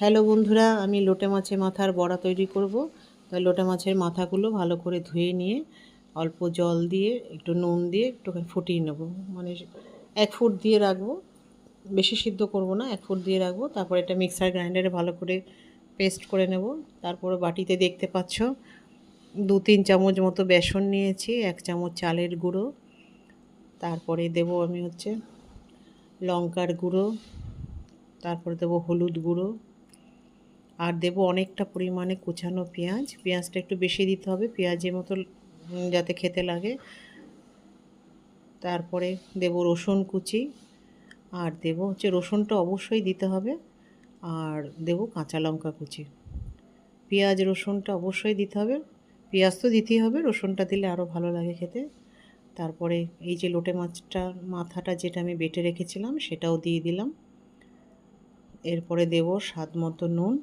Hello বন্ধুরা, আমি লোটে মাছের মাথার বড়া তৈরি করব। তাই লোটে মাছের মাথাগুলো ভালো করে ধুয়ে নিয়ে অল্প জল দিয়ে, একটু নুন দিয়ে একটু ফুটিয়ে নেব। মানে এক ফুট দিয়ে রাখব, বেশি সিদ্ধ করব না, এক ফুট দিয়ে রাখব। তারপর এটা মিক্সার গ্রাইন্ডারে ভালো করে পেস্ট করে নেব। তারপরে বাটিতে দেখতে পাচ্ছ, দু তিন চামচ মতো বেসন নিয়েছি, এক চামচ চালের গুঁড়ো। তারপরে দেব আমি হচ্ছে লঙ্কার গুঁড়ো, তারপরে দেবো হলুদ গুঁড়ো। আর দেবো অনেকটা পরিমাণে কুচানো পেঁয়াজ। পেঁয়াজটা একটু বেশি দিতে হবে, পেঁয়াজের মতো যাতে খেতে লাগে। তারপরে দেব রসুন কুচি, আর দেব হচ্ছে রসুনটা অবশ্যই দিতে হবে, আর দেব কাঁচা লঙ্কা কুচি। পেঁয়াজ, রসুনটা অবশ্যই দিতে হবে। পেঁয়াজ তো দিতেই হবে, রসুনটা দিলে আরও ভালো লাগে খেতে। তারপরে এই যে লোটে মাছটা, মাথাটা যেটা আমি বেটে রেখেছিলাম, সেটাও দিয়ে দিলাম। এরপরে দেব স্বাদ মতো নুন।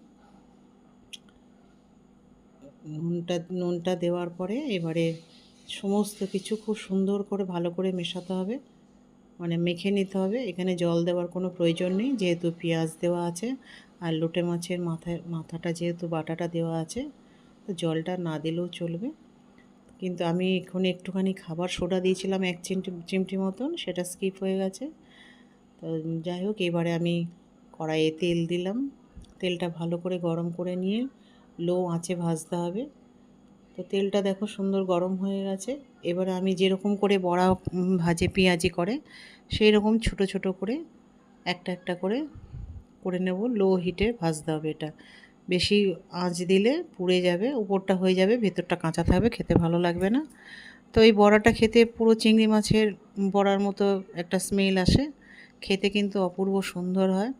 নুনটা নুনটা দেওয়ার পরে এবারে সমস্ত কিছু খুব সুন্দর করে ভালো করে মেশাতে হবে। মানে মেখে নিতে হবে। এখানে জল দেওয়ার কোনো প্রয়োজন নেই, যেহেতু পেঁয়াজ দেওয়া আছে আর লোটে মাছের মাথায়, মাথাটা যেহেতু বাটাটা দেওয়া আছে, তো জলটা না দিলেও চলবে। কিন্তু আমি এখানে একটুখানি খাবার সোডা দিয়েছিলাম এক চিমটি চিমটি মতন, সেটা স্কিপ হয়ে গেছে। তো যাই হোক, এবারে আমি কড়াইয়ে তেল দিলাম। তেলটা ভালো করে গরম করে নিয়ে লো আঁচে ভাজতে হবে। তো তেলটা দেখো সুন্দর গরম হয়ে গেছে। এবারে আমি যেরকম করে বড়া ভাজে পেঁয়াজি করে সেই রকম ছোটো ছোটো করে একটা একটা করে করে নেব। লো হিটে ভাজতে হবে এটা। বেশি আঁচ দিলে পুড়ে যাবে, উপরটা হয়ে যাবে, ভেতরটা কাঁচা থাকবে, খেতে ভালো লাগবে না। তো এই বড়াটা খেতে পুরো চিংড়ি মাছের বড়ার মতো একটা স্মেল আসে। খেতে কিন্তু অপূর্ব সুন্দর হয়।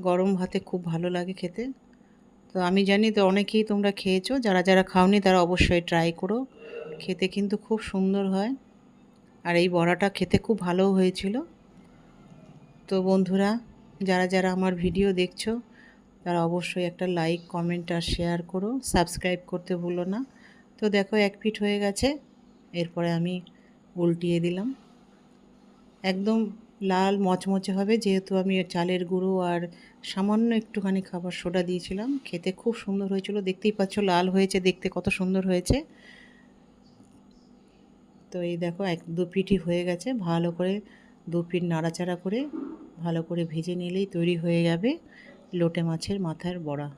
গরম ভাতে খুব ভালো লাগে খেতে। তো আমি জানি তো অনেকেই তোমরা খেয়েছো, যারা যারা খাওনি তারা অবশ্যই ট্রাই করো। খেতে কিন্তু খুব সুন্দর হয়। আর এই বড়াটা খেতে খুব ভালো হয়েছিল। তো বন্ধুরা, যারা যারা আমার ভিডিও দেখছ, তারা অবশ্যই একটা লাইক কমেন্ট আর শেয়ার করো। সাবস্ক্রাইব করতে ভুলো না। তো দেখো, এক ফিট হয়ে গেছে। এরপরে আমি উল্টিয়ে দিলাম। একদম লাল মচমচে হবে। যেহেতু আমি চালের গুঁড়ো আর সামান্য একটুখানি খাবার সোডা দিয়েছিলাম, খেতে খুব সুন্দর হয়েছিল। দেখতেই পাচ্ছ লাল হয়েছে, দেখতে কত সুন্দর হয়েছে। তো এই দেখো, এক দু পিঠই হয়ে গেছে। ভালো করে দু পিঠ নাড়াচাড়া করে, ভালো করে ভেজে নিলেই তৈরি হয়ে যাবে লোটে মাছের মাথার বড়া।